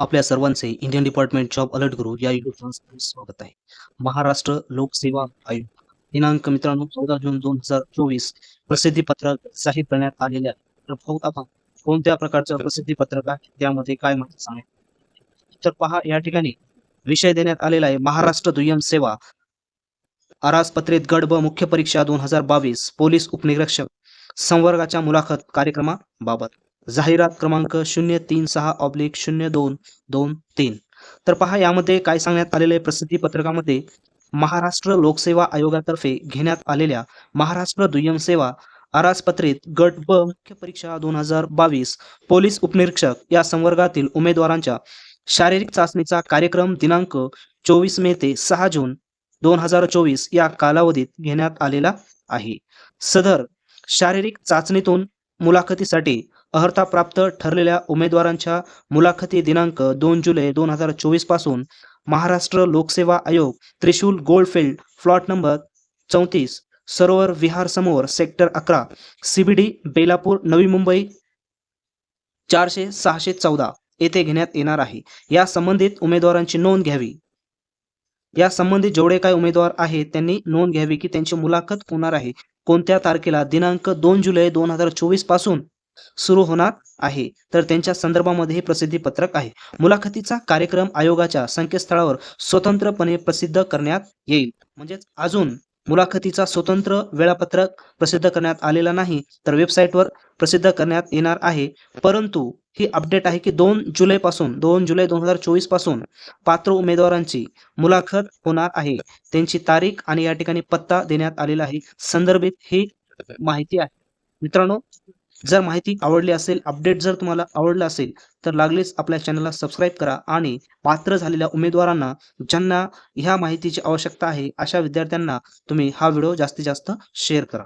आपल्या सर्वांचे Indian department job alert गुरु या युट्यूब स्वागत आहे. महाराष्ट्र लोकसेवा आयोग दिनांक मित्रांनो चौदा जून दोन हजार चोवीस प्रसिद्धी पत्रक जाहीर करण्यात आलेल्या तर आपण कोणत्या प्रकारचं प्रसिद्धी पत्रक आहे त्यामध्ये काय माहिती सांगेल तर पहा या ठिकाणी विषय देण्यात आलेला आहे. महाराष्ट्र दुय्यम सेवा अराजपत्रित गड ब मुख्य परीक्षा दोन हजार बावीस पोलीस उपनिरीक्षक संवर्गाच्या मुलाखत कार्यक्रमाबाबत जाहिरात क्रमांक शून्य तीन सहा ऑब्लिक शून्य दोन दोन तीन. तर पहा यामध्ये काय सांगण्यात आलेले प्रसिद्धी पत्रकामध्ये? महाराष्ट्र लोकसेवा आयोगातर्फे घेण्यात आलेल्या महाराष्ट्र दुय्यम सेवा आरासपत्रित गट ब मुख्य परीक्षा दोन हजार बावीस पोलीस उपनिरीक्षक या संवर्गातील उमेदवारांच्या शारीरिक चाचणीचा कार्यक्रम दिनांक चोवीस मे ते सहा जून दोन हजार चोवीस या कालावधीत घेण्यात आलेला आहे. सदर शारीरिक चाचणीतून मुलाखतीसाठी अर्हता प्राप्त ठरलेल्या उमेदवारांच्या मुलाखती दिनांक दोन जुलै दोन हजार चोवीसपासून महाराष्ट्र लोकसेवा आयोग त्रिशूल गोल्डफिल्ड फ्लॉट नंबर चौतीस सरोवर विहार समोर सेक्टर अकरा सीबीडी बेलापूर नवी मुंबई चारशे सहाशे चौदा येथे घेण्यात येणार आहे. या संबंधित उमेदवारांची नोंद घ्यावी. या संबंधित जेवढे काही उमेदवार आहेत त्यांनी नोंद घ्यावी की त्यांची मुलाखत होणार आहे. कोणत्या तारखेला दिनांक दोन जुलै दोन हजार चोवीसपासून सुरू होणार आहे? तर त्यांच्या संदर्भामध्ये हे प्रसिद्धी पत्रक आहे. मुलाखतीचा कार्यक्रम आयोगाच्या संकेतस्थळावर स्वतंत्रपणे प्रसिद्ध करण्यात येईल. म्हणजेच अजून मुलाखतीचा स्वतंत्र वेळापत्रक प्रसिद्ध करण्यात आलेला नाही तर वेबसाईटवर प्रसिद्ध करण्यात येणार आहे. परंतु ही अपडेट आहे की दोन जुलैपासून दोन जुलै दोन हजार चोवीसपासून पात्र उमेदवारांची मुलाखत होणार आहे. त्यांची तारीख आणि या ठिकाणी पत्ता देण्यात आलेला आहे. संदर्भित ही माहिती आहे. मित्रांनो जर माहिती आवडली असेल अपडेट जर तुम्हाला आवडलं असेल तर लागलीच आपल्या चॅनलला सबस्क्राईब करा आणि पात्र झालेल्या उमेदवारांना ज्यांना ह्या माहितीची आवश्यकता आहे अशा विद्यार्थ्यांना तुम्ही हा व्हिडिओ जास्तीत जास्त शेअर करा.